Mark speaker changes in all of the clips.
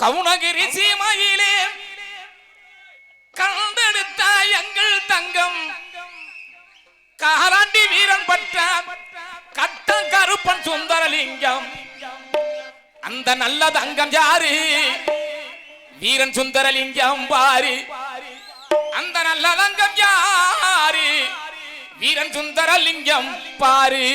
Speaker 1: கவுனகிரி சீமையிலே கண்டெடுத்த எங்கள் தங்கம். காலாண்டி வீரன் பட்ட கட்ட கருப்பன் சுந்தரலிங்கம். அந்த நல்ல தங்கம் யாரு? வீரன் சுந்தரலிங்கம் பாரி. அந்த நல்ல தங்கம் யாரு? வீரன் சுந்தரலிங்கம் பாரு.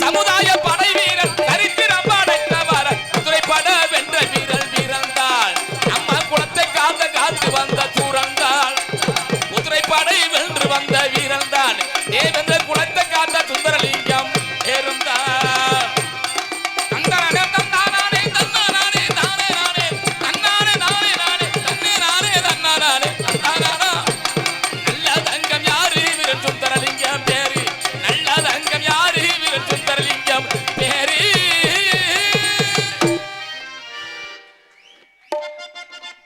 Speaker 1: சமுதாய படை வீரன் சரித்திரம் படைத்தவர. துறைப்பட வென்ற வீரல் வீரந்தாள் நம்ம குளத்தை காந்த காத்து வந்த சூரந்தாள் குதிரைப்படை வென்று வந்த வீரந்தான் ஏ வென்ற குளத்தை காந்த சுந்தரலி